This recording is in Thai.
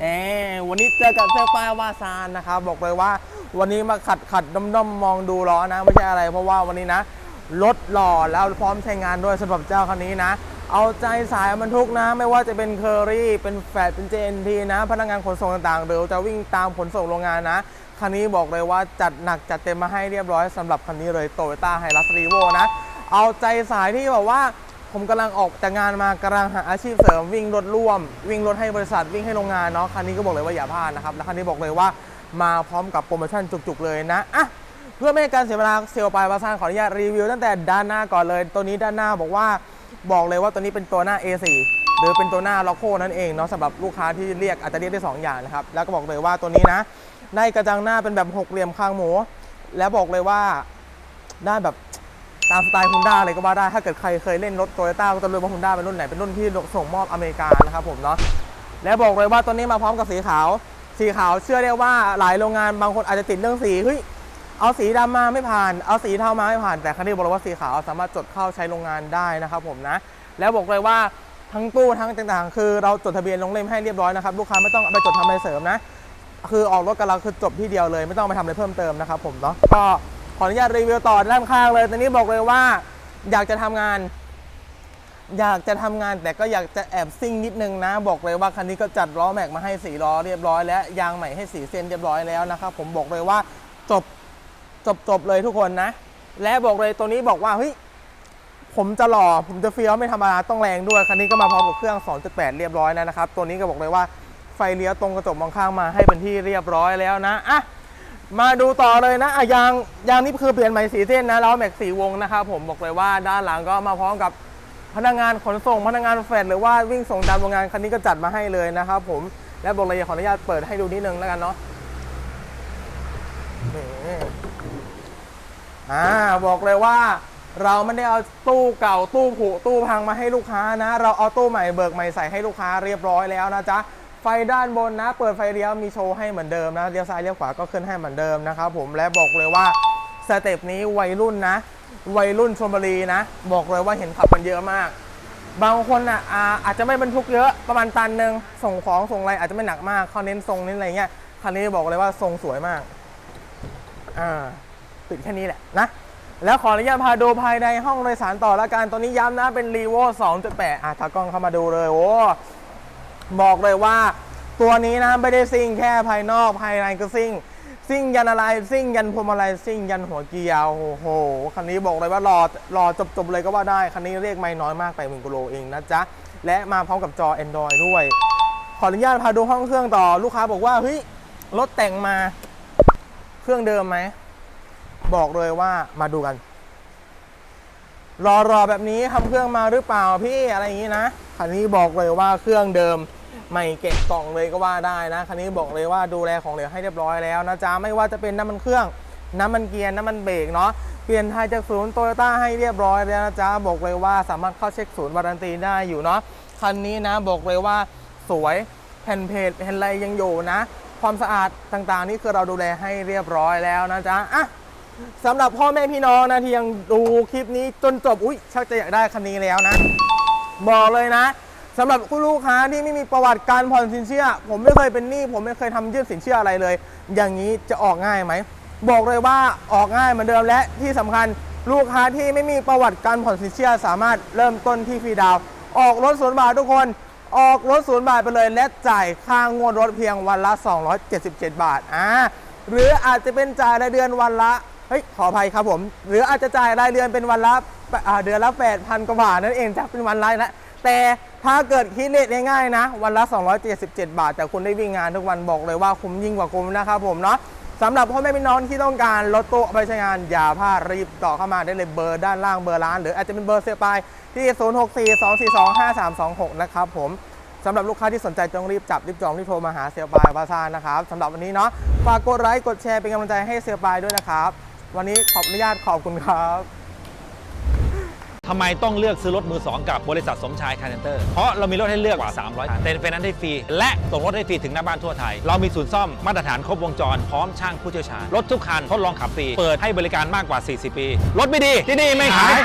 เอวันนี้เจอกับเซลปายวาซานนะครับ บอกเลยว่าวันนี้มาขัดขัดด้อมด้อมมองดูล้อนะ ไม่ใช่อะไร เพราะว่าวันนี้นะรถหล่อแล้วพร้อมใช้งานด้วยสำหรับเจ้าคันนี้นะ เอาใจสายบรรทุกนะ ไม่ว่าจะเป็นเคอรี่เป็นแฟดเป็น JNT นะ พนักงานขนส่งต่างๆ หรือจะวิ่งตามขนส่งโรงงานนะคันนี้บอกเลยว่าจัดหนักจัดเต็มมาให้เรียบร้อยสำหรับคันนี้เลยโตโยต้าไฮรัสรีโวนะ เอาใจสายที่แบบว่า ผมกำลังออกจากงานมากำลังหาอาชีพเสริมวิ่งรถร่วม วิ่งรถให้บริษัทวิ่งให้โรงงานเนาะคันนี้ก็บอกเลยว่าอย่าพลาดนะครับและคันนี้บอกเลยว่ามาพร้อมกับโปรโมชั่นจุกๆเลยนะอะเพื่อไม่ให้การเสียเวลาเซลล์ปลายบาซานขออนุญาตรีวิวตั้งแต่ด้านหน้าก่อนเลยตัวนี้ด้านหน้าบอกว่าบอกเลยว่าตัวนี้เป็นตัวหน้า A4 หรือเป็นตัวหน้าล็อกโคนั่นเองเนาะสำหรับลูกค้าที่เรียกอาจจะเรียกได้สองอย่างนะครับแล้วก็บอกเลยว่าตัวนี้นะได้กระจังหน้าเป็นแบบหกเหลี่ยมคางหมู แล้วบอกเลยว่าได้แบบ ตามสไตล์ฮุนด้าเลยก็ว่าได้ ถ้าเกิดใครเคยเล่นรถโตโยต้าก็จะรู้ว่าฮุนด้าเป็นรุ่นไหน เป็นรุ่นที่ส่งมอบอเมริกานะครับผมเนาะ และบอกเลยว่าตัวนี้มาพร้อมกับสีขาว สีขาวเชื่อได้ว่าหลายโรงงานบางคนอาจจะติดเรื่องสี เฮ้ย เอาสีดำมาไม่ผ่าน เอาสีเทามาไม่ผ่าน แต่คันนี้บอกเลยว่าสีขาวสามารถจดเข้าใช้โรงงานได้นะครับผมนะ แล้วบอกเลยว่าทั้งตู้ทั้งต่างๆ คือเราจดทะเบียนลงเล่มให้เรียบร้อยนะครับลูกค้าไม่ต้องไปจดทำอะไรเสริมนะ คือออกรถกับเราคือจบที่เดียวเลย ไม่ต้องไปทำอะไรเพิ่มเติมนะครับผมเนาะ ก็ ออนุญาตรีวิวต่อด้านข้างเลยตอนนี้บอกเลยว่า อยากจะทำงาน อยากจะทำงานแต่ก็อยากจะแอบซิ่งนิดนึงนะ บอกเลยว่าคันนี้ก็จัดล้อแม็กมาให้สีล้อเรียบร้อยแล้วยางใหม่ให้สีเส้นเรียบร้อยแล้วนะครับผมบอกเลยว่าจบจบจบเลยทุกคนนะ และบอกเลยตัวนี้บอกว่าเฮ้ยผมจะหล่อผมจะเฟี้ยวไม่ธรรมดาต้องแรงด้วยคันนี้ก็มาพร้อมกับเครื่อง 2.8 เรียบร้อยแล้วนะครับ ตัวนี้ก็บอกเลยว่าไฟเลี้ยวตรงกระจกมองข้างมาให้เป็นที่เรียบร้อยแล้วนะอะ มาดูต่อเลยนะอะยางยางนี่คือเปลี่ยนใหม่สีเส้นนะล้อแม็กสีวงนะครับผมบอกเลยว่าด้านหลังก็มาพร้อมกับพนักงานขนส่งพนักงานแฟดหรือว่าวิ่งส่งตามโรงงานคันนี้ก็จัดมาให้เลยนะครับผมและบอกเลยขออนุญาตเปิดให้ดูนิดนึงแล้วกันเนาะอ่าบอกเลยว่าเราไม่ได้เอาตู้เก่าตู้ผุตู้พังมาให้ลูกค้านะ เราเอาตู้ใหม่เบิกใหม่ใส่ให้ลูกค้าเรียบร้อยแล้วนะจ๊ะ ไฟด้านบนนะ เปิดไฟเลี้ยวมีโชว์ให้เหมือนเดิมนะเลี้ยวซ้ายเลี้ยวขวาก็ขึ้นให้เหมือนเดิมนะครับผมและบอกเลยว่าสเต็ปนี้วัยรุ่นนะ วัยรุ่นชลบุรีนะ บอกเลยว่าเห็นขับกันเยอะมาก บางคนอะอาจจะไม่บรรทุกเยอะประมาณตันหนึ่งส่งของส่งอะไรอาจจะไม่หนักมากเขาเน้นทรงเน้นอะไรเงี้ยคันนี้บอกเลยว่าทรงสวยมากอ่าปิดแค่นี้แหละนะแล้วขออนุญาตพาดูภายในห้องโดยสารต่อละกันตัวนี้ย้ำนะเป็น r e v o 2.8อะตากล้องเข้ามาดูเลยโอ้ บอกเลยว่า ตัวนี้นะไม่ได้ซิ่งแค่ภายนอกภายในก็ซิ่งซิ่งยันอะไรซิ่งยันพวงมาลัยซิ่งยันหัวเกียร์โอ้โหคันนี้บอกเลยว่ารอรอจบๆเลยก็ว่าได้คันนี้เรียกไม่น้อยมากไปหมื่นกิโลเองนะจ๊ะและมาพร้อมกับจอ Android ด้วย ขออนุญาตพาดูห้องเครื่องต่อลูกค้าบอกว่าเฮ้ยรถแต่งมาเครื่องเดิมไหมบอกเลยว่ามาดูกัน รอรอแบบนี้ทำเครื่องมาหรือเปล่าพี่อะไรอย่างนี้นะคันนี้บอกเลยว่าเครื่องเดิม ไม่เก็บกล่องเลยก็ว่าได้นะคันนี้บอกเลยว่าดูแลของเหลวให้เรียบร้อยแล้วนะจ๊ะไม่ว่าจะเป็นน้ำมันเครื่อง น้ำมันเกียร์น้ำมันเบรกเนาะเปลี่ยนไทยจากศูนย์โตโยต้าให้เรียบร้อยแล้วนะจ๊ะบอกเลยว่าสามารถเข้าเช็คศูนย์วารันตีได้อยู่เนาะคันนี้นะบอกเลยว่าสวยแผ่นเพจแผ่นไรยังอยู่นะ ความสะอาดต่างๆ นี่คือเราดูแลให้เรียบร้อยแล้วนะจ๊ะอะสำหรับพ่อแม่พี่น้องนะที่ยังดูคลิปนี้จนจบอุ้ยชักจะอยากได้คันนี้แล้วนะ บอกเลยนะ สำหรับคุณลูกค้าที่ไม่มีประวัติการผ่อนสินเชื่อ ผมไม่เคยเป็นหนี้ผมไม่เคยทำยื่นสินเชื่ออะไรเลย อย่างนี้จะออกง่ายไหมบอกเลยว่าออกง่ายเหมือนเดิมและที่สำคัญลูกค้าที่ไม่มีประวัติการผ่อนสินเชื่อ สามารถเริ่มต้นที่ฟรีดาว ออกรถศูนย์บาททุกคน ออกรถศูนย์บาทไปเลย และจ่ายค่างวดรถเพียงวันละ 277 บาทอ่าหรืออาจจะเป็นจ่ายรายเดือนวันละเฮ้ยขออภัยครับผม หรืออาจจะจ่ายรายเดือนเป็นวันละเดือนละ8,000กว่าบาทนั่นเองจะเป็นวันละนะ แต่ถ้าเกิดคิดเลทง่ายๆนะ วันละ 277 บาท แต่คุณได้วิ่งงานทุกวันบอกเลยว่าคุ้มยิ่งกว่าคุ้มนะครับผมเนาะสำหรับพ่อแม่พี่น้องที่ต้องการรถตู้ไปใช้งานอย่าพลาดรีบต่อเข้ามาได้เลยเบอร์ด้านล่างเบอร์ร้าน หรืออาจจะเป็นเบอร์เสียปลายที่ 0642425326 นะครับผมสำหรับลูกค้าที่สนใจต้องรีบจับรีบจองรีบโทรมาหาเซียปายบาซานะครับสำหรับวันนี้เนาะฝากกดไลค์กดแชร์เป็นกำลังใจให้เซียปายด้วยนะครับ วันนี้ขออนุญาตขอบคุณครับ ทำไมต้องเลือกซื้อรถมือ 2 กับบริษัทสมชายคาร์เซนเตอร์ เพราะเรามีรถให้เลือกกว่า 300คันเต็นไฟแนนซ์ได้ฟรี และส่งรถให้ฟรีถึงหน้าบ้านทั่วไทย เรามีศูนย์ซ่อมมาตรฐานครบวงจร พร้อมช่างผู้เชี่ยวชาญ รถทุกคันทดลองขับฟรี เปิดให้บริการมากกว่า 40 ปี รถไม่ดีที่นี่ไม่ขาย